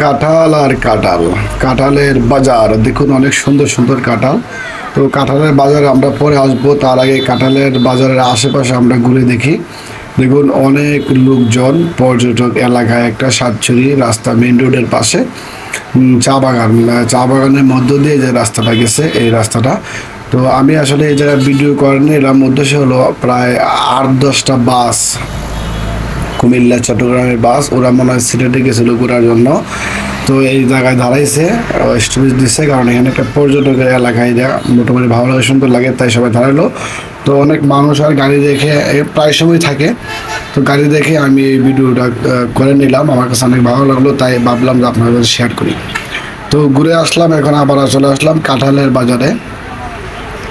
কাঁঠাল আর কাঁঠাল। কাঁঠালের বাজার, দেখুন অনেক সুন্দর সুন্দর কাঁঠাল। তো কাঁঠালের বাজারে আমরা পরে আসব, তার আগে কাঁঠালের বাজারের আশেপাশে আমরা ঘুরে দেখি। দেখুন অনেক লোকজন, পর্যটক এলাকায় একটা সাতছড়ি রাস্তা মেন রোডের পাশে চা বাগান চা বাগানের মধ্য দিয়ে যে রাস্তাটা গেছে, এই রাস্তাটা। তো আমি আসলে এই জায়গায় ভিডিও করেনি, এর উদ্দেশ্য হলো প্রায় আট দশটা বাস। কুমিল্লা, চট্টগ্রামের বাস, ওরা মনে হয় সিলেটে গেছিল ঘোরার জন্য। তো এই জায়গায় দাঁড়াইছে স্টপেজ দিচ্ছে কারণ এখানে একটা পর্যটকের এলাকা, এটা মোটামুটি ভালো লাগে, সুন্দর লাগে, তাই সবাই দাঁড়াল। তো অনেক মানুষ আর গাড়ি দেখে প্রায় সময় থাকে। তো গাড়ি দেখে আমি এই ভিডিওটা করে নিলাম, আমার কাছে অনেক ভালো লাগল, তাই ভাবলাম যে আপনাদের শেয়ার করি। তো ঘুরে আসলাম, এখন আবার চলে আসলাম কাঁঠালের বাজারে।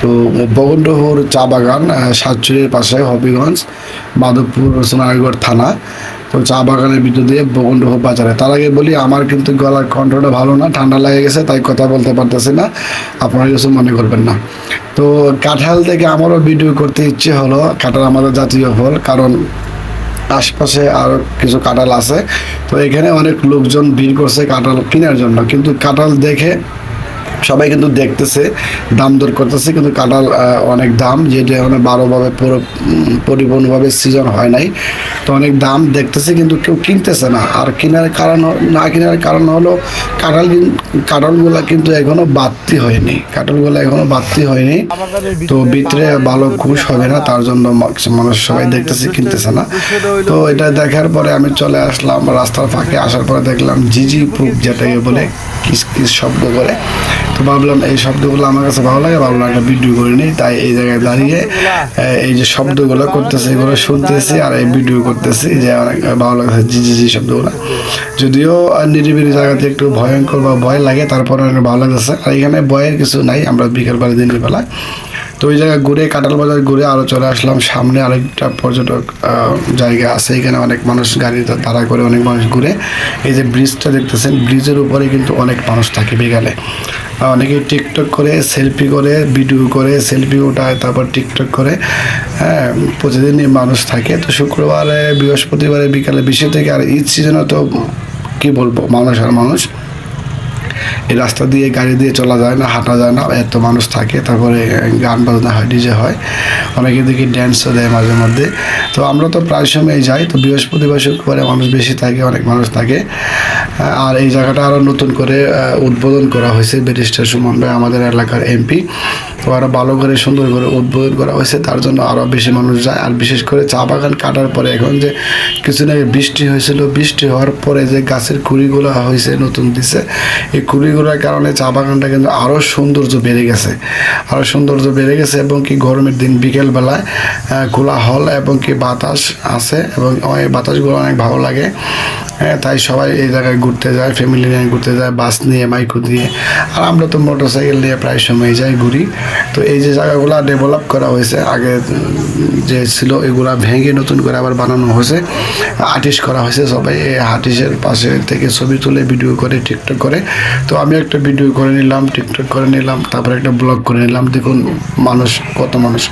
তো বগন্ডহর চা বাগান সাতচুরির পাশে হবিগঞ্জ, মাধবপুর সোনারগড় থানা। তো চা বাগানের ভিতর দিয়ে বগন্ডহর বাজারে। তার আগে বলি, আমার কিন্তু গলার কণ্ঠটা ভালো না, ঠান্ডা লেগে গেছে, তাই কথা বলতে পারতেছি না। আপনারা কিছু মনে করবেন না। তো কাঁঠাল থেকে আমারও ভিডিও করতে ইচ্ছে হলো, কাঁঠাল আমাদের জাতীয় ফল, কারণ আশপাশে আর কিছু কাঁঠাল আছে। তো এখানে অনেক লোকজন ভিড় করছে কাঁঠাল কেনার জন্য। কিন্তু কাঁঠাল দেখে সবাই কিন্তু দেখতেছে, দাম দর করতেছে, কিন্তু কাঁঠাল অনেক দাম, যেটা এখন বারোভাবে পুরো পরিপূর্ণভাবে সিজন হয় নাই। তো অনেক দাম দেখতেছে, কিন্তু কেউ কিনতেছে না। আর কেনার কারণ না কেনার কারণ হলো, কাঁঠাল কাঁঠালগুলা কিন্তু এখনও বাড়তি হয়নি। কাঁঠালগুলো এখনও বাড়তি হয়নি। তো ভিতরে ভালো খুশ হবে না, তার জন্য মানুষ সবাই দেখতেছে, কিনতেছে না। তো এটা দেখার পরে আমি চলে আসলাম, রাস্তার ফাঁকে আসার পরে দেখলাম জিজি প্রুফ যেটাকে বলে, কিস কিস শব্দ করে তো ভাবলাম এই শব্দগুলো আমার কাছে ভালো লাগে ভালো লাগে ভিডিও করে নিই। তাই এই জায়গায় দাঁড়িয়ে এই যে শব্দগুলো করতেছি, এগুলো শুনতেছি আর এই ভিডিও করতেছি, যে অনেক ভালো লাগছে জি জি জি শব্দগুলো। যদিও নিরিবিলি জায়গাতে একটু ভয়ঙ্কর বা ভয় লাগে, তারপরে অনেক ভালো লাগতেছে। আর এখানে ভয়ের কিছু নাই, আমরা বিকেলবেলা দিনের বেলা তো ওই জায়গায় ঘুরে কাঁঠাল বাজার ঘুরে আরও চলে আসলাম। সামনে আরেকটা পর্যটক জায়গা আছে। এখানে অনেক মানুষ গাড়ি তাড়া করে অনেক মানুষ ঘুরে। এই যে ব্রিজটা দেখতেছেন ব্রিজের উপরে কিন্তু অনেক মানুষ থাকে বিকালে। অনেকে টিকটক করে সেলফি করে ভিডিও করে সেলফি ওঠায় তারপর টিকটক করে। হ্যাঁ প্রতিদিনই মানুষ থাকে। তো শুক্রবারে, বৃহস্পতিবারে বিকালে বেশি থেকে আর ঈদ সিজনে তো কী বলব, মানুষ আর মানুষ। এই রাস্তা দিয়ে, গাড়ি দিয়ে চলা যায় না, হাঁটা যায় না, এত মানুষ থাকে। তারপরে গান বাজনা হয়, ডিজে হয়। অনেকে দেখি ড্যান্সও দেয় মাঝে মধ্যে। তো আমরা তো প্রায় সময় যাই, তো বৃহস্পতিবার, শুক্রবারে মানুষ বেশি থাকে, অনেক মানুষ থাকে। আর এই জায়গাটা আরও নতুন করে উদ্বোধন করা হয়েছে ব্যারিস্টার সুমন ভাই, আমাদের এলাকার এমপি তো আরও ভালো করে সুন্দর করে উদ্বোধন করা হয়েছে। তার জন্য আরও বেশি মানুষ যায়। আর বিশেষ করে চা বাগান কাটার পরে এখন যে কিছুদিন আগে বৃষ্টি হয়েছিল। বৃষ্টি হওয়ার পরে যে গাছের কুড়িগুলো হয়েছে, নতুন দিছে, এই কুড়িগুলোর কারণে চা বাগানটা কিন্তু আরও সৌন্দর্য বেড়ে গেছে। আরও সৌন্দর্য বেড়ে গেছে এবং কি গরমের দিন বিকেলবেলায় খোলা হল এবং কি বাতাস আছে এবং বাতাসগুলো অনেক ভালো লাগে। হ্যাঁ তাই সবাই এই জায়গায় ঘুরতে যায় ফ্যামিলি নিয়ে ঘুরতে যায় বাস নিয়ে, মাইকো দিয়ে আর আমরা তো মোটর সাইকেল নিয়ে প্রায় সময় যাই, ঘুরি। তো এই যে জায়গাগুলো ডেভেলপ করা হয়েছে, আগে যে ছিল, এগুলা ভেঙে নতুন করে আবার বানানো হয়েছে। আর্টিস্ট করা হয়েছে সবাই, এই আর্টিস্টের পাশে থেকে ছবি তুলে ভিডিও করে টিকটক করে। তো আমি একটা ভিডিও করে নিলাম টিকটক করে নিলাম, তারপরে একটা ব্লগ করে নিলাম। দেখুন মানুষ, কত মানুষ।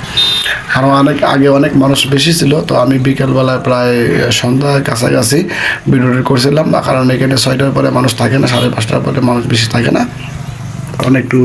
আরও অনেক, আগে অনেক মানুষ বেশি ছিল, তো আমি বিকেলবেলায় প্রায় সন্ধ্যার কাছাকাছি ভিডিওটা করছিলাম। কারণ এখানে ছয়টার পরে মানুষ থাকে না, সাড়ে পাঁচটার পরে মানুষ বেশি থাকে না। কারণ একটু